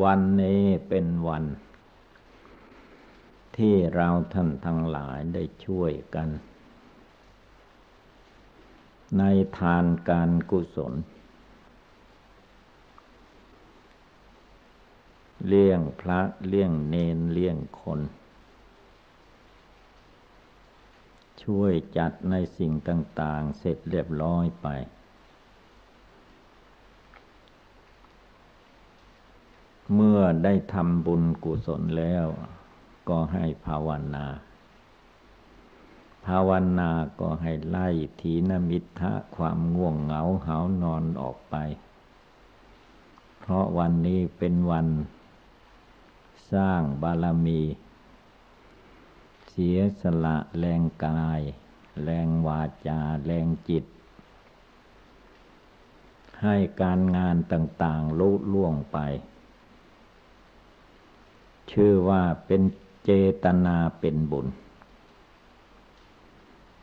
วันนี้เป็นวัน ที่เราท่านทั้งหลายได้ช่วยกัน ในทานการกุศล เลี้ยงพระเลี้ยงเนนเลี้ยงคน ช่วยจัดในสิ่งต่าง ๆ เสร็จเรียบร้อยไป เมื่อได้ทำบุญกุศลแล้ว ก็ให้ภาวนา ภาวนาก็ให้ไล่ทีนมิทะความง่วงเหงาเหานอนออกไป เพราะวันนี้เป็นวัน สร้างบารมี เสียสละแรงกาย แรงวาจา แรงจิต ให้การงานต่าง ๆลุล่วงไป ชื่อว่าเป็นเจตนาเป็นบุญ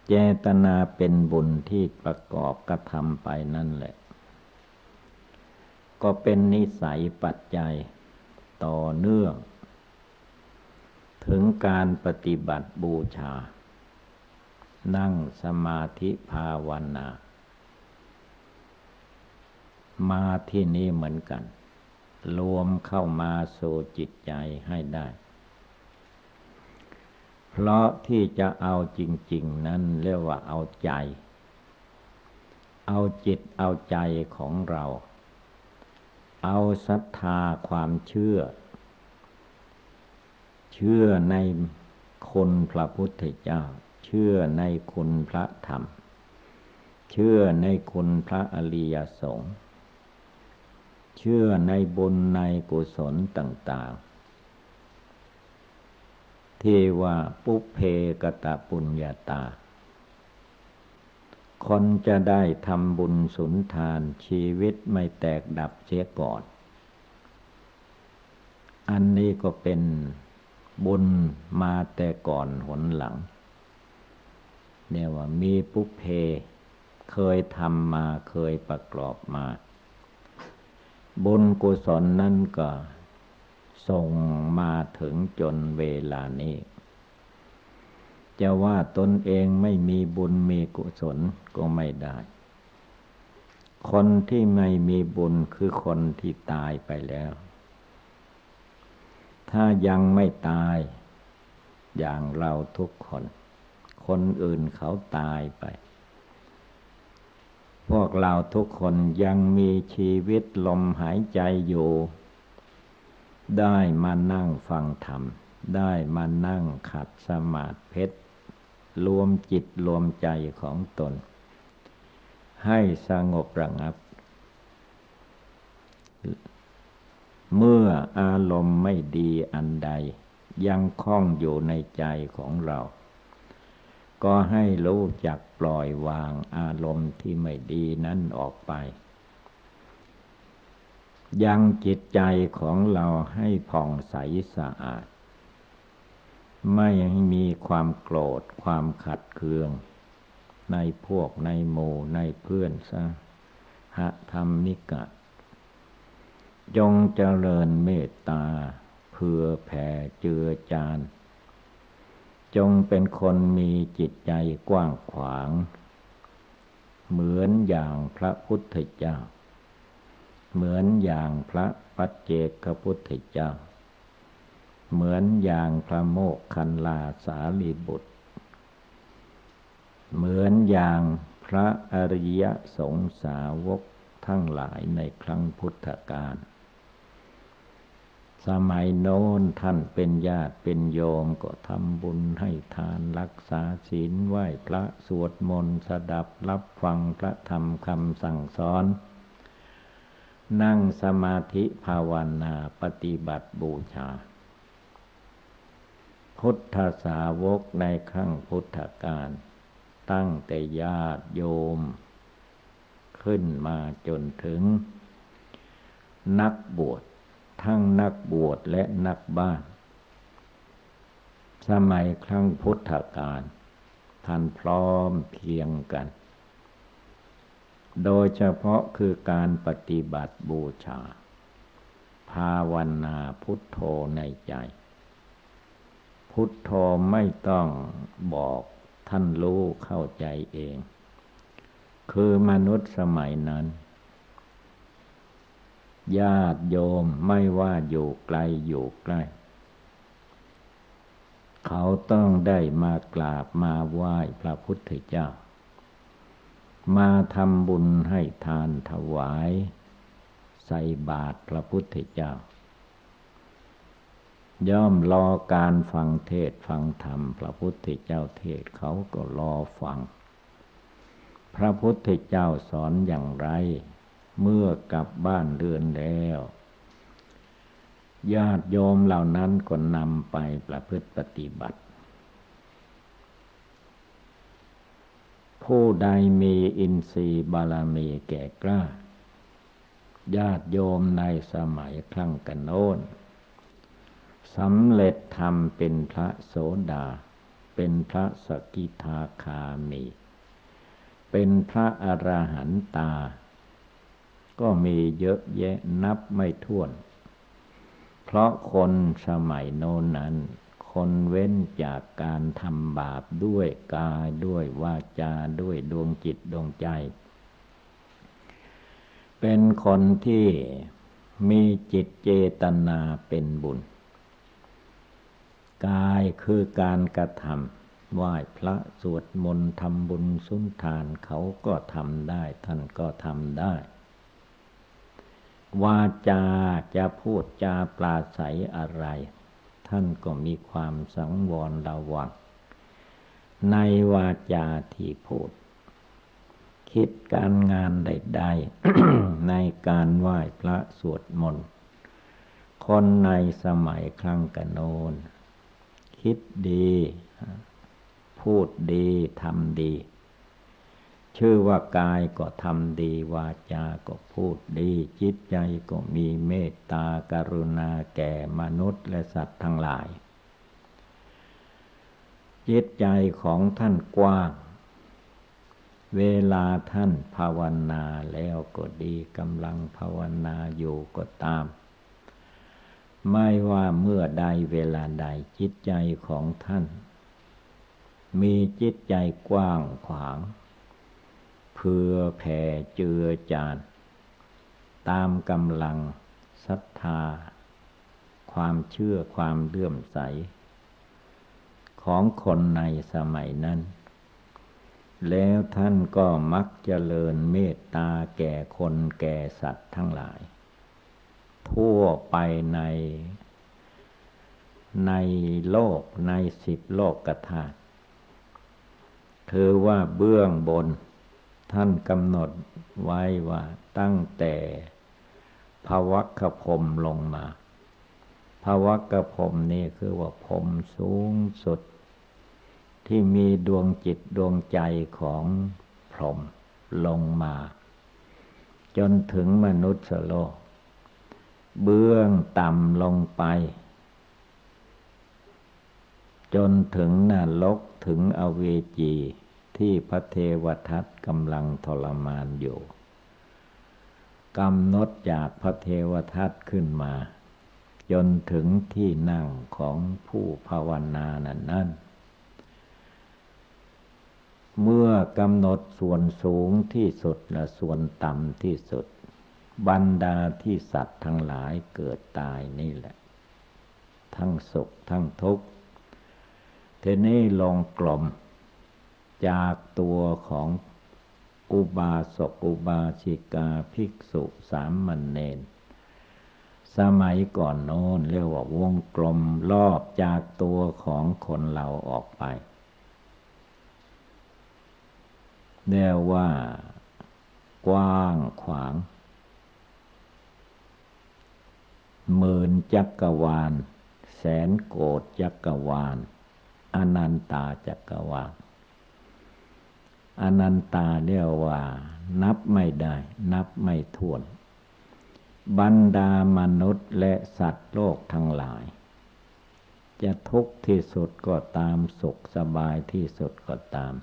เจตนาเป็นบุญที่ประกอบกระทำไปนั่นแหละ ก็เป็นนิสัยปัจจัยต่อเนื่อง ถึงการปฏิบัติบูชา นั่งสมาธิภาวนา มาที่นี้เหมือนกัน รวมเข้ามาสู่จิตใจให้ได้ เพราะที่จะเอาจริง ๆ นั้นเรียกว่าเอาใจ เอาจิตเอาใจของเรา เอาศรัทธาความเชื่อ เชื่อในคุณพระพุทธเจ้า เชื่อในคุณพระธรรม เชื่อในคุณพระอริยสงฆ์ เชื่อในบุญในกุศลต่าง ๆ ที่ว่าปุเพกตะปุญญาตา คนจะได้ทำบุญสุนทานชีวิตไม่แตกดับเสียก่อน อันนี้ก็เป็นบุญมาแต่ก่อนหนหลังเนี่ยว่ามีปุเพเคยทำมาเคยประกอบมา บุญกุศลนั่นก็ส่งมาถึงจนเวลานี้ จะว่าตนเองไม่มีบุญมีกุศลก็ไม่ได้ คนที่ไม่มีบุญคือคนที่ตายไปแล้ว ถ้ายังไม่ตาย อย่างเราทุกคน คนอื่นเขาตายไป พวกเราทุกคนยังมีชีวิตลมหายใจอยู่ ได้มานั่งฟังธรรม ได้มานั่งขัดสมาธิเพชรรวมจิตรวมใจของตน ให้สงบระงับ เมื่ออารมณ์ไม่ดีอันใด ยังคล้องอยู่ในใจของเรา ก็ให้รู้จักปล่อยวางอารมณ์ที่ไม่ดีนั้นออกไป ยังจิตใจของเราให้ผ่องใสสะอาด ไม่มีความโกรธความขัดเคือง ในพวกในหมู่ในเพื่อนสหธรรมิกะจงเจริญเมตตาเพื่อแผ่เจือจาน จงเป็นคนมีจิตใจกว้างขวาง เหมือนอย่างพระพุทธเจ้า เหมือนอย่างพระปัจเจกพุทธเจ้า เหมือนอย่างพระโมกขันลาสาลีบุตร เหมือนอย่างพระอริยสงสาวกทั้งหลายในครั้งพุทธกาล สมัยโน้นท่านเป็นญาติเป็นโยมก็ทำบุญให้ทานรักษาศีลไหว้พระสวดมนต์สดับรับฟังพระธรรมคำสั่งสอน นั่งสมาธิภาวนาปฏิบัติบูชา พุทธสาวกในครั้งพุทธกาลตั้งแต่ญาติโยม ขึ้นมาจนถึง นักบวช ทั้งนักบวชและนักบ้าน สมัยครั้งพุทธกาลท่านพร้อมเพียงกัน โดยเฉพาะคือการปฏิบัติบูชา ภาวนาพุทโธในใจ พุทโธไม่ต้องบอกท่านรู้เข้าใจเอง คือมนุษย์สมัยนั้น ญาติโยมไม่ว่าอยู่ไกลอยู่ใกล้ เขาต้องได้มากราบมาไหว้พระพุทธเจ้า มาทำบุญให้ทานถวาย ใส่บาตรพระพุทธเจ้า ย่อมรอการฟังเทศฟังธรรม พระพุทธเจ้าเทศเขาก็รอฟัง พระพุทธเจ้าสอนอย่างไร เมื่อกลับบ้านเรือนแล้ว ญาติโยมเหล่านั้นก็นำไปประพฤติปฏิบัติ ผู้ใดมีอินทรีย์บารมีแก่กล้า ญาติโยมในสมัยครั้งกันโน้นสำเร็จธรรมเป็นพระโสดา เป็นพระสกิทาคามี เป็นพระอรหันตา ก็มีเยอะแยะนับไม่ถ้วน เพราะคนสมัยโน้นนั้น คนเว้นจากการทำบาปด้วยกายด้วยวาจาด้วยดวงจิตดวงใจ เป็นคนที่มีจิตเจตนาเป็นบุญ กายคือการกระทำไหว้พระสวดมนต์ทำบุญสุนทานเขาก็ทำได้ ท่านก็ทำได้ วาจาจะพูดจาปราศัยอะไร ท่านก็มีความสังวรระวัง ในวาจาที่พูด คิดการงานใดๆ ในการไหว้พระสวดมนต์ คนในสมัยครั้งกันโนน คิดดี พูดดี ทำดี ชื่อว่ากายก็ทำดี วาจา ก็พูดดี จิตใจก็มีเมตตากรุณาแก่มนุษย์และสัตว์ทั้งหลาย จิตใจของท่านกว้าง เวลาท่านภาวนาแล้วก็ดีกำลังภาวนาอยู่ก็ตาม ไม่ว่าเมื่อใดเวลาใดจิตใจของท่าน มีจิตใจกว้างขวาง เพื่อแผ่เจือจานตามกำลังศรัทธา ความเชื่อความเลื่อมใส ของคนในสมัยนั้น แล้วท่านก็มักเจริญเมตตาแก่คนแก่สัตว์ทั้งหลาย ทั่วไปในในโลกในสิบโลกกธาตุคือว่าเบื้องบน ท่านกำหนดไว้ว่าตั้งแต่ภวัคพรมลงมาภวัคพรมนี่คือว่าพรมสูงสุด ที่มีดวงจิตดวงใจของพรหมลงมา จนถึงมนุษย์โลก เบื้องต่ำลงไป จนถึงนรกถึงอเวจี ที่พระเทวทัตกำลังทรมานอยู่กำหนดจากพระเทวทัตขึ้นมา จนถึงที่นั่งของผู้ภาวนานั้นนั่นเมื่อกำหนดส่วนสูงที่สุดและส่วนต่ำที่สุด บรรดาที่สัตว์ทั้งหลายเกิดตายนี่แหละ ทั้งสุขทั้งทุกข์เทนี้ลงกลม จากตัวของอุบาสกอุบาสิกาภิกษุสามมันเนน สมัยก่อนโน้นเรียกว่าวงกลมรอบจากตัวของคนเราออกไปเรียกว่ากว้างขวางหมื่นจักกรวาล แสนโกดจักรวาล อนันตาจักรวาล อนันตาเรียกว่า นับไม่ได้ นับไม่ถ้วน บรรดามนุษย์และสัตว์โลกทั้งหลาย จะทุกข์ที่สุดก็ตามสุขสบายที่สุดก็ตาม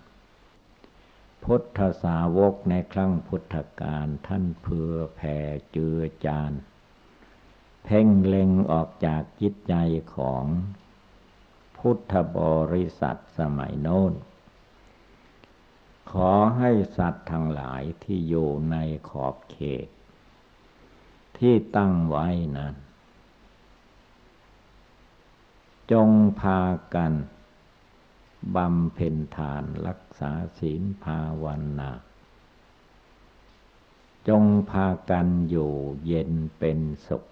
พุทธสาวกในครั้งพุทธกาลท่านเพื่อแผ่เจือจานเพ่งเล็งออกจากจิตใจของพุทธบริษัทสมัยโน้น ขอให้สัตว์ทั้งหลายที่อยู่ในขอบเขต ที่ตั้งไว้นั้น จงพากันบำเพ็ญทานรักษาศีลภาวนาจงพากันอยู่เย็นเป็นสุข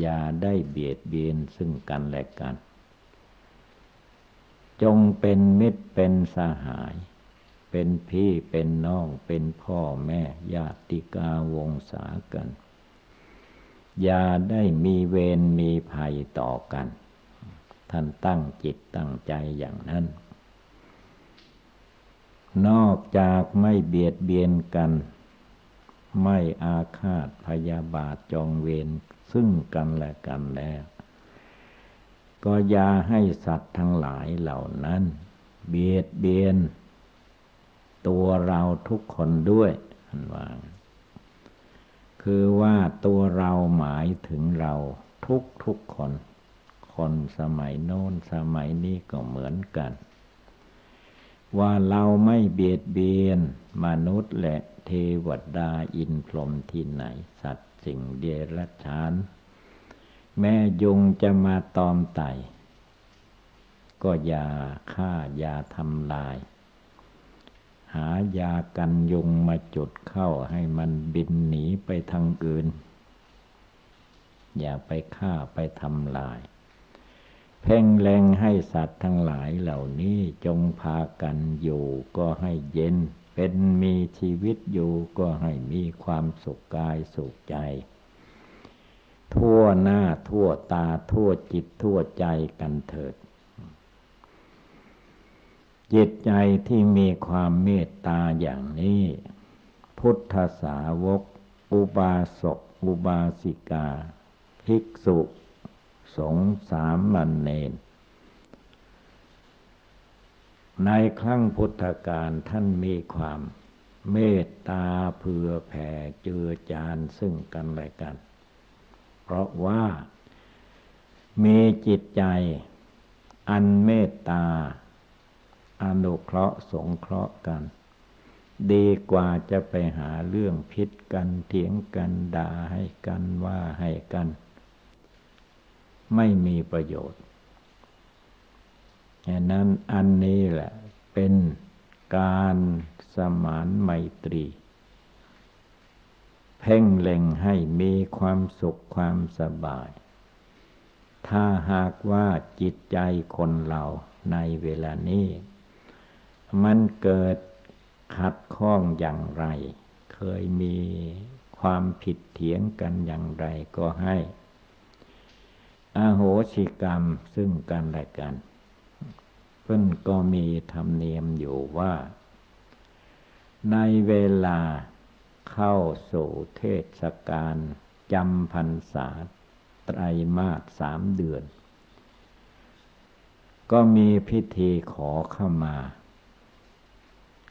อย่าได้เบียดเบียนซึ่งกันและกัน จงเป็นมิตรเป็นสหาย เป็นพี่เป็นน้องเป็นพ่อแม่ญาติกาวงศากัน อย่าได้มีเวรมีภัยต่อกัน ท่านตั้งจิตตั้งใจอย่างนั้น นอกจากไม่เบียดเบียนกัน ไม่อาฆาตพยาบาทจองเวรซึ่งกันและกันแล้ว ก็อย่าให้สัตว์ทั้งหลายเหล่านั้น เบียดเบียน ตัวเราทุกคนด้วยอันว่าคือว่าตัวเราหมายถึงเราทุกทุกคน คนสมัยโน้นสมัยนี้ก็เหมือนกัน ว่าเราไม่เบียดเบียนมนุษย์และเทวดาอินพรหมที่ไหน สัตว์สิ่งเดรัจฉาน แม่ยุงจะมาตอมไตก็อย่าฆ่าอย่าทำลาย หายากันยุงมาจุดเข้าให้มันบินหนีไปทางอื่น อย่าไปฆ่าไปทำลาย เพ่งแรงให้สัตว์ทั้งหลายเหล่านี้จงพากันอยู่ก็ให้เย็น เป็นมีชีวิตอยู่ก็ให้มีความสุขกายสุขใจทั่วหน้าทั่วตาทั่วจิตทั่วใจกันเถิด จิตใจที่มีความเมตตาอย่างนี้ พุทธสาวก อุบาสก อุบาสิกา ภิกษุ สงสามมันเนนในครั้งพุทธกาลท่านมีความเมตตาเผื่อแผ่เจือจานซึ่งกันและกัน เพราะว่ามีจิตใจอันเมตตา อนุเคราะห์สงเคราะห์กัน ดีกว่าจะไปหาเรื่องพิษกันเถียงกันด่าให้กันว่าให้กัน ไม่มีประโยชน์ดังนั้นอันนี้แหละเป็นการสมานไมตรี เพ่งเล็งให้มีความสุขความสบาย ถ้าหากว่าจิตใจคนเราในเวลานี้ มันเกิดขัดข้องอย่างไร เคยมีความผิดเถียงกันอย่างไรก็ให้อโหสิกรรมซึ่งกันและกันเพิ่นก็มีธรรมเนียมอยู่ว่า ในเวลาเข้าสู่เทศกาลจำพรรษาไตรมาสสามเดือน ก็มีพิธีขอเข้ามา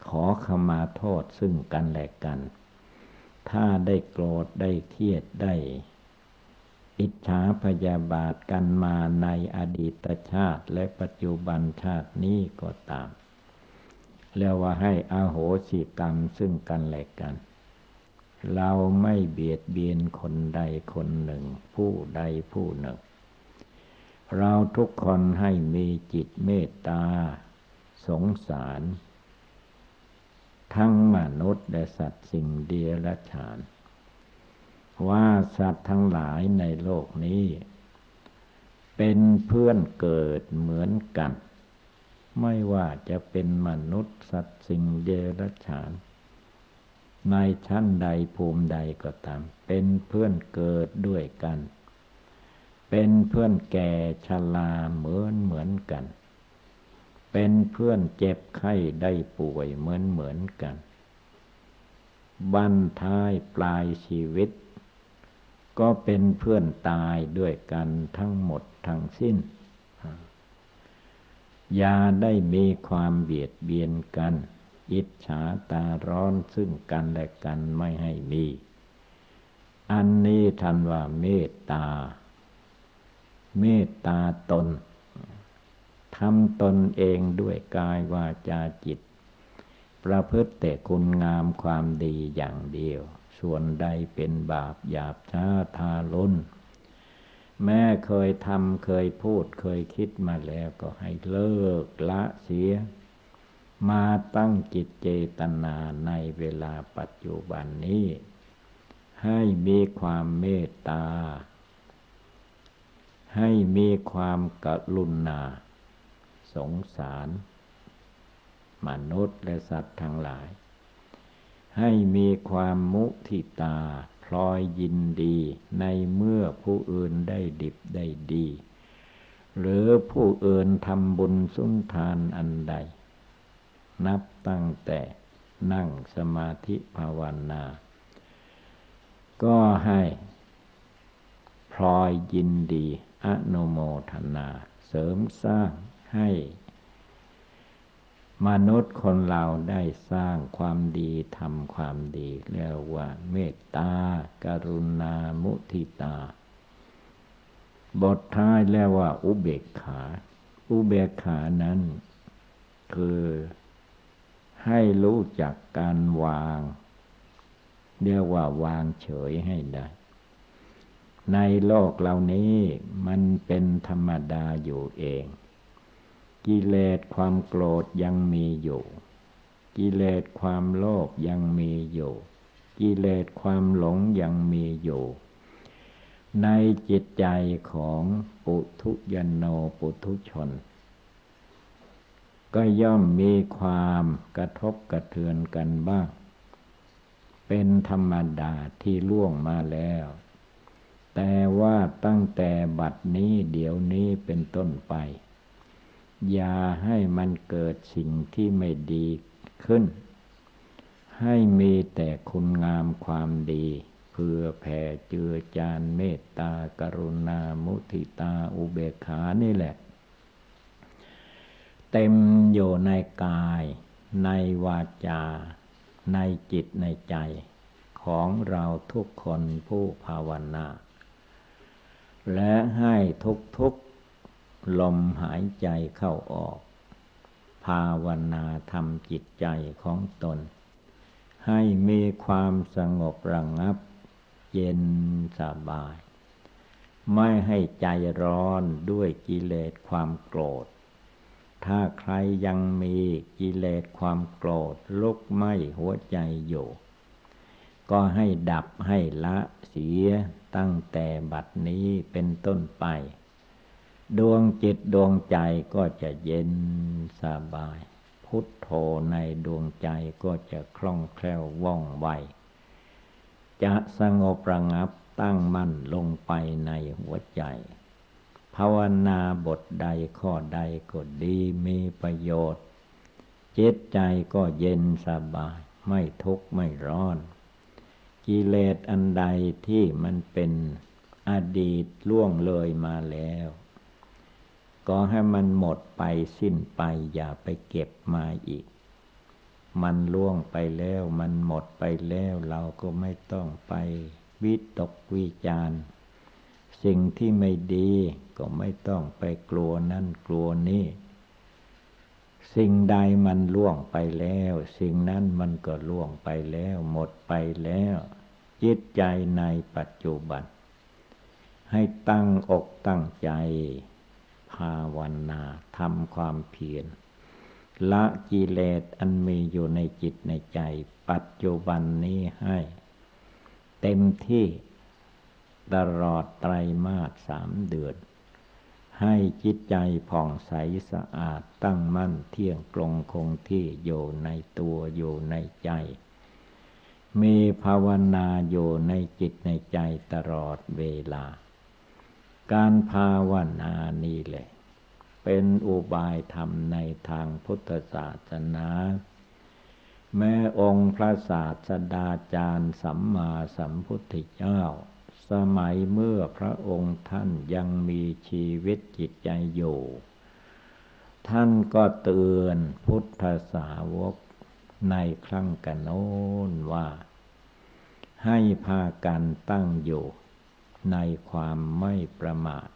ขอขมาโทษซึ่งกันและกัน ถ้าได้โกรธได้เครียดได้ อิจฉาพยาบาทกันมาในอดีตชาติและปัจจุบันชาตินี้ก็ตามเรียกว่าให้อาโหสิกรรมซึ่งกันและกัน เราไม่เบียดเบียนคนใดคนหนึ่ง ผู้ใดผู้หนึ่ง เราทุกคนให้มีจิตเมตตา สงสาร ทั้งมนุษย์และสัตว์สิ่งเดียรฉาน ว่าสัตว์ทั้งหลายในโลกนี้ เป็นเพื่อนเกิดเหมือนกัน ไม่ว่าจะเป็นมนุษย์สัตว์สิ่งเดรัจฉาน ในชั้นใดภูมิใดก็ตาม เป็นเพื่อนเกิดด้วยกัน เป็นเพื่อนแก่ชราเหมือนเหมือนกัน เป็นเพื่อนเจ็บไข้ได้ป่วยเหมือนเหมือนกัน บั้นท้ายปลายชีวิต ก็เป็นเพื่อนตายด้วยกันทั้งหมดทั้งสิ้น อย่าได้มีความเบียดเบียนกัน อิจฉาตาร้อนซึ่งกันและกันไม่ให้มี อันนี้ทันว่าเมตตา เมตตาตน ทำตนเองด้วยกายวาจาจิต ประพฤติแต่คุณงามความดีอย่างเดียว ส่วนใดเป็นบาปหยาบช้าทารุณแม่เคยทำเคยพูดเคยคิดมาแล้วก็ให้เลิกละเสีย มาตั้งจิตเจตนาในเวลาปัจจุบันนี้ ให้มีความเมตตาให้มีความกรุณา สงสาร มนุษย์และสัตว์ทั้งหลาย ให้มีความมุทิตาพลอยยินดีในเมื่อผู้อื่นได้ดิบได้ดี หรือผู้อื่นทำบุญสุนทานอันใด นับตั้งแต่นั่งสมาธิภาวนา ก็ให้พลอยยินดี อนุโมทนา เสริมสร้าง ให้ มนุษย์คนเราได้สร้างความดีทำความดีเรียกว่า เมตตาการุณามุทิตา บทท้ายเรียกว่า อุเบกขา อุเบกขานั้น คือให้รู้จักการวาง เรียกว่าวางเฉยให้ได้ในโลกเหล่านี้มันเป็นธรรมดาอยู่เอง กิเลสความโกรธยังมีอยู่ กิเลสความโลภยังมีอยู่ กิเลสความหลงยังมีอยู่ ในจิตใจของปุถุยนโนปุถุชน ก็ย่อมมีความกระทบกระเทือนกันบ้าง เป็นธรรมดาที่ล่วงมาแล้ว แต่ว่าตั้งแต่บัดนี้เดี๋ยวนี้เป็นต้นไป อย่าให้มันเกิดสิ่งที่ไม่ดีขึ้น ให้มีแต่คุณงามความดีเพื่อแผ่เจือจานเมตตากรุณามุทิตาอุเบกขานี่แหละ เต็มอยู่ในกายในวาจา ในจิตในใจ ของเราทุกคนผู้ภาวนา และให้ทุกทุก ลมหายใจเข้าออก ภาวนาทำจิตใจของตน ให้มีความสงบระงับ เย็นสบาย ไม่ให้ใจร้อนด้วยกิเลสความโกรธ ถ้าใครยังมีกิเลสความโกรธลุกไหมหัวใจอยู่ ก็ให้ดับให้ละเสียตั้งแต่บัดนี้เป็นต้นไป ดวงจิตดวงใจก็จะเย็นสบาย พุทโธในดวงใจก็จะคล่องแคล่วว่องไว จะสงบระงับตั้งมั่นลงไปในหัวใจ ภาวนาบทใดข้อใดก็ดีมีประโยชน์ จิตใจก็เย็นสบาย ไม่ทุกข์ไม่ร้อน กิเลสอันใดที่มันเป็นอดีตล่วงเลยมาแล้ว ก็ให้มันหมดไปสิ้นไป อย่าไปเก็บมาอีก มันล่วงไปแล้ว มันหมดไปแล้ว เราก็ไม่ต้องไปวิตกวิจารสิ่งที่ไม่ดีก็ไม่ต้องไปกลัวนั่นกลัวนี่สิ่งใดมันล่วงไปแล้ว สิ่งนั้นมันก็ล่วงไปแล้ว หมดไปแล้วจิตใจในปัจจุบัน ให้ตั้งอกตั้งใจ ภาวนาทำความเพียรละกิเลสอันมีอยู่ในจิตในใจ ปัจจุบันนี้ให้ เต็มที่ตลอดไตรมาสสามเดือน ให้จิตใจผ่องใสสะอาดตั้งมั่นเที่ยงตรงคงที่อยู่ในตัวอยู่ในใจ มีภาวนาอยู่ในจิตในใจตลอดเวลา การภาวนานี่แหละ เป็นอุบายธรรมในทางพุทธศาสนา แม้องค์พระศาสดาจารย์สัมมาสัมพุทธเจ้า สมัยเมื่อพระองค์ท่านยังมีชีวิตจิตใจอยู่ ท่านก็เตือนพุทธสาวกในครั้งกันโน้นว่า ให้พากันตั้งอยู่ ในความไม่ประมาท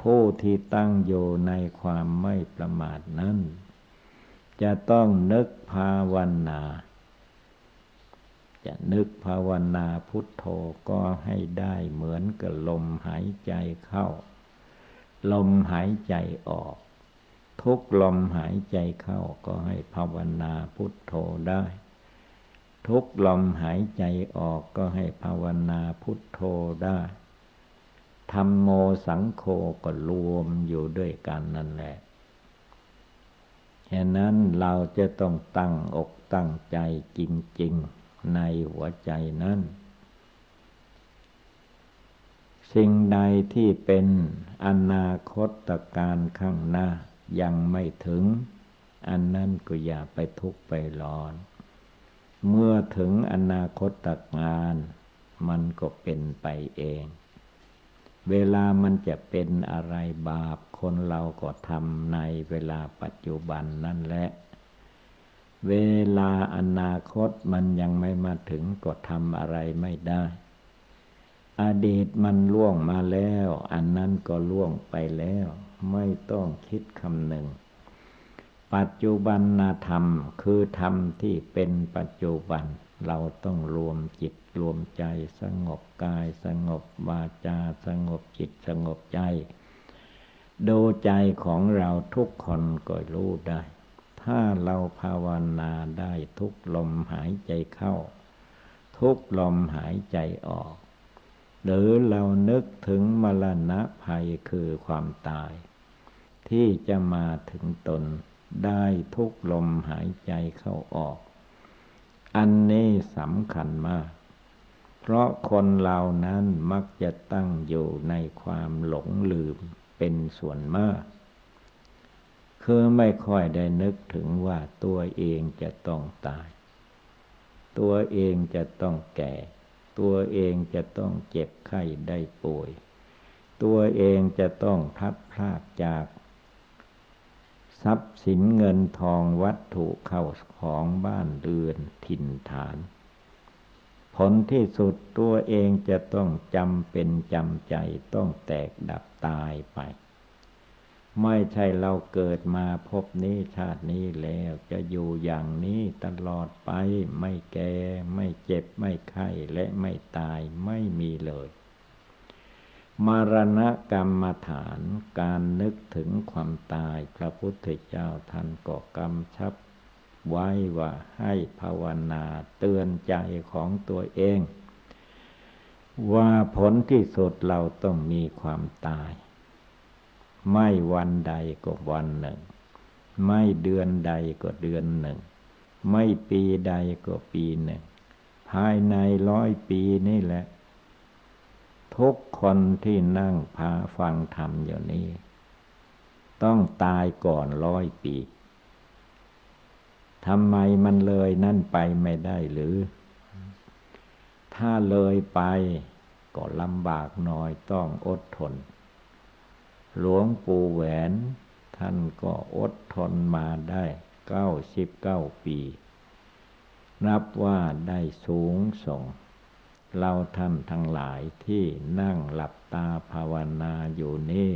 ผู้ที่ตั้งอยู่ในความไม่ประมาทนั้น จะต้องนึกภาวนา จะนึกภาวนาพุทโธก็ให้ได้เหมือนกับลมหายใจเข้า ลมหายใจออก ทุกลมหายใจเข้าก็ให้ภาวนาพุทโธได้ ทุกลมหายใจออกก็ให้ภาวนาพุทโธได้ธรรมโมสังโฆก็รวมอยู่ด้วยกันนั่นแหละฉะนั้นเราจะต้องตั้งอกตั้งใจจริง ๆ ในหัวใจนั้น สิ่งใดที่เป็นอนาคตการข้างหน้ายังไม่ถึง อันนั้นก็อย่าไปทุกข์ไปร้อน เมื่อถึงอนาคตงานมันก็เป็นไปเอง เวลามันจะเป็นอะไรบาป คนเราก็ทำในเวลาปัจจุบันนั่นแหละ เวลาอนาคตมันยังไม่มาถึงก็ทำอะไรไม่ได้ อดีตมันล่วงมาแล้ว อันนั้นก็ล่วงไปแล้ว ไม่ต้องคิดคำหนึ่ง ปัจจุบันธรรมคือธรรมที่เป็นปัจจุบัน เราต้องรวมจิตรวมใจสงบกายสงบวาจาสงบจิตสงบใจ ดูใจของเราทุกคนก็รู้ได้ ถ้าเราภาวนาได้ทุกลมหายใจเข้า ทุกลมหายใจออก หรือเรานึกถึงมรณะภัยคือความตาย ที่จะมาถึงตน ได้ทุกลมหายใจเข้าออก อันนี้สำคัญมาก เพราะคนเหล่านั้นมักจะตั้งอยู่ในความหลงลืมเป็นส่วนมาก คือไม่ค่อยได้นึกถึงว่าตัวเองจะต้องตาย ตัวเองจะต้องแก่ ตัวเองจะต้องเจ็บไข้ได้ป่วย ตัวเองจะต้องพัดพลาดจาก ทรัพย์สินเงินทองวัตถุเข้าของบ้านเรือนถิ่นฐาน ผลที่สุดตัวเองจะต้องจำเป็นจำใจต้องแตกดับตายไป ไม่ใช่เราเกิดมาพบนี้ชาตินี้แล้วจะอยู่อย่างนี้ตลอดไปไม่แก่ไม่เจ็บไม่ไข้และไม่ตายไม่มีเลย มรณกรรมฐานการนึกถึงความตายพระพุทธเจ้าท่านก็กำชับไว้ว่าให้ภาวนาเตือนใจของตัวเอง ว่าผลที่สุดเราต้องมีความตาย ไม่วันใดก็วันหนึ่ง ไม่เดือนใดก็เดือนหนึ่ง ไม่ปีใดก็ปีหนึ่ง ภายในร้อยปีนี่แหละ ทุกคนที่นั่งพาฟังธรรมอยู่นี้ ต้องตายก่อนร้อยปีทำไมมันเลยนั่นไปไม่ได้หรือ ถ้าเลยไปก็ลำบากหน่อยต้องอดทน หลวงปู่แหวน ท่านก็อดทนมาได้เก้าสิบเก้าปี นับว่าได้สูงส่ง เราท่านทั้งหลายที่นั่งหลับตาภาวนาอยู่นี่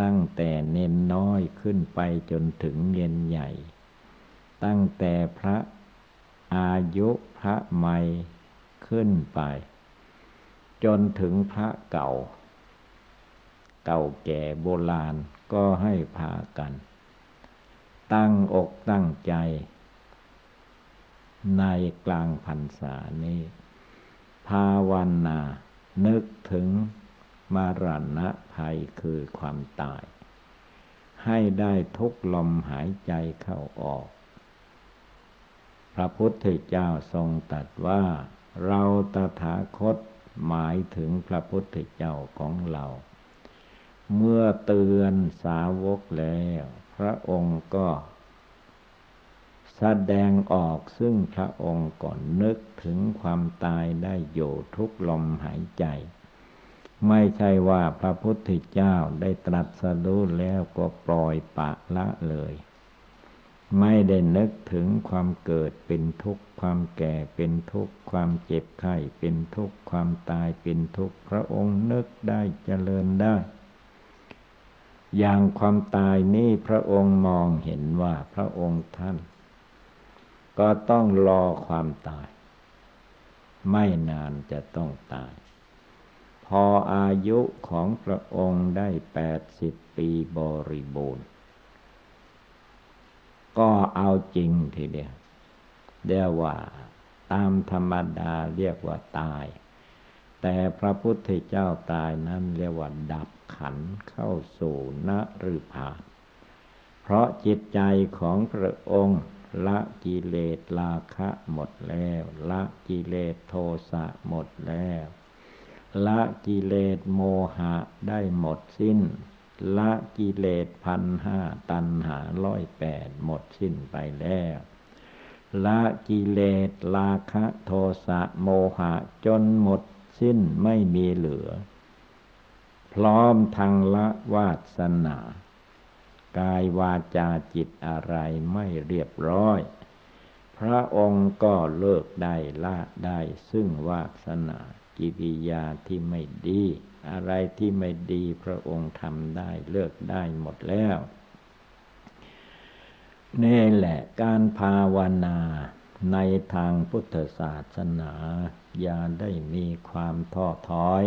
ตั้งแต่เน้นน้อยขึ้นไปจนถึงเงินใหญ่ ตั้งแต่พระอายุพระใหม่ขึ้นไป จนถึงพระเก่า เก่าแก่โบราณก็ให้พากัน ตั้งอกตั้งใจ ในกลางพรรษานี้ ภาวนา นึกถึงมรณะภัยคือความตาย ให้ได้ทุกลมหายใจเข้าออก พระพุทธเจ้าทรงตรัสว่า เราตถาคตหมายถึงพระพุทธเจ้าของเรา เมื่อเตือนสาวกแล้ว พระองค์ก็ แสดงออกซึ่งพระองค์ก่อนนึกถึงความตายได้อยู่ทุกลมหายใจ ไม่ใช่ว่าพระพุทธเจ้าได้ตรัสรู้แล้วก็ปล่อยปะละเลย ไม่ได้นึกถึงความเกิดเป็นทุกข์ความแก่เป็นทุกข์ความเจ็บไข้เป็นทุกข์ความตายเป็นทุกข์พระองค์นึกได้เจริญได้อย่างความตายนี้พระองค์มองเห็นว่าพระองค์ท่าน ก็ต้องรอความตาย ไม่นานจะต้องตาย พออายุของพระองค์ได้แปดสิบปีบริบูรณ์ ก็เอาจริงทีเดียวเรียกว่าตามธรรมดาเรียกว่าตาย แต่พระพุทธเจ้าตายนั้นเรียกว่าดับขันเข้าสู่นฤพาเพราะจิตใจของพระองค์ ละกิเลสราคะหมดแล้ว ละกิเลสโทสะหมดแล้ว ละกิเลสโมหะได้หมดสิ้น ละกิเลสพันห้าตันหาร้อยแปดหมดสิ้นไปแล้วละกิเลสราคะโทสะโมหะจนหมดสิ้นไม่มีเหลือ พร้อมทางละวาสนา กายวาจาจิตอะไรไม่เรียบร้อย พระองค์ก็เลิกได้ละได้ซึ่งวาสนากิริยาที่ไม่ดี อะไรที่ไม่ดีพระองค์ทำได้เลิกได้หมดแล้วนี่แหละการภาวนาในทางพุทธศาสนา อย่าได้มีความท้อถอย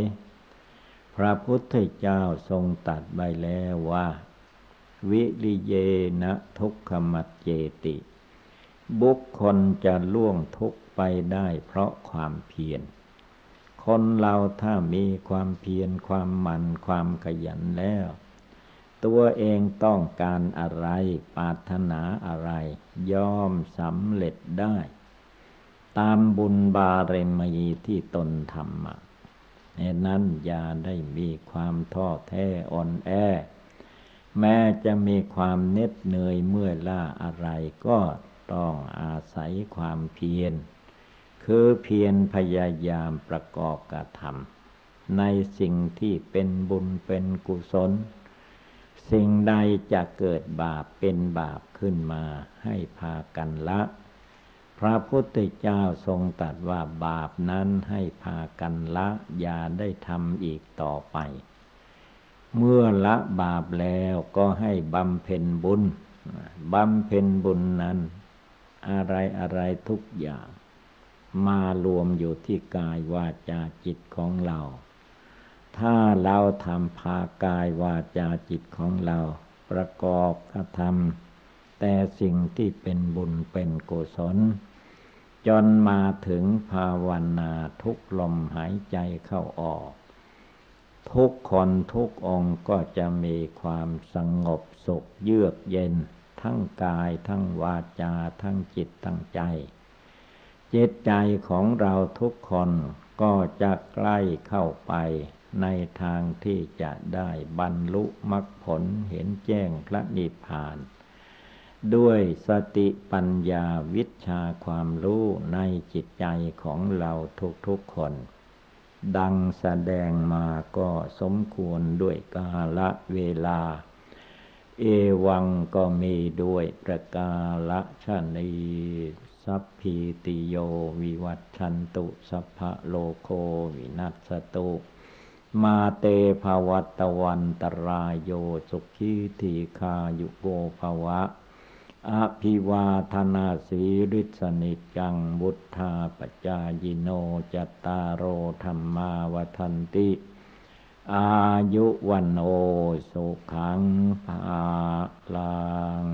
พระพุทธเจ้าทรงตัดไว้แล้วว่า วิริเยนะทุกขมัจเจติ บุคคลจะล่วงทุกไปได้เพราะความเพียร คนเราถ้ามีความเพียรความหมั่นความขยันแล้ว ตัวเองต้องการอะไรปรารถนาอะไร ย่อมสำเร็จได้ ตามบุญบารมีที่ตนทำมาเหตุนั้นอย่าได้มีความท้อแท้อ่อนแอ แม้จะมีความเน็ดเหนื่อยเมื่อยล้าอะไรก็ต้องอาศัยความเพียร คือเพียรพยายามประกอบกระทำในสิ่งที่เป็นบุญเป็นกุศล สิ่งใดจะเกิดบาปเป็นบาปขึ้นมาให้พากันละ พระพุทธเจ้าทรงตรัสว่าบาปนั้นให้พากันละอย่าได้ทำอีกต่อไป เมื่อละบาปแล้วก็ให้บำเพ็ญบุญ บำเพ็ญบุญนั้น อะไรอะไรทุกอย่าง มารวมอยู่ที่กายวาจาจิตของเรา ถ้าเราทำพากายวาจาจิตของเรา ประกอบกระทำแต่สิ่งที่เป็นบุญเป็นกุศล จนมาถึงภาวนาทุกลมหายใจเข้าออก ทุกคนทุกองก็จะมีความสงบสุขเยือกเย็น ทั้งกายทั้งวาจา ทั้งจิตทั้งใจ จิตใจของเราทุกคนก็จะใกล้เข้าไปในทางที่จะได้บรรลุมรรคผลเห็นแจ้งพระนิพพาน ด้วยสติปัญญาวิชาความรู้ในจิตใจของเราทุกๆคน ดังแสดงมาก็สมควรด้วยกาละเวลา เอวังก็มีด้วยประกาละชนีสัพพีติโยวิวัตชันตุ สัพพะโลโควินัสตุ มาเตภวัตวันตรายโยสุขีทีคายุโกภวะ อภิวาธนาสีริสนิจังบุทธาปจายโนจตารโอธรรมาวทันติ อายุวันโอสุขังภาลัง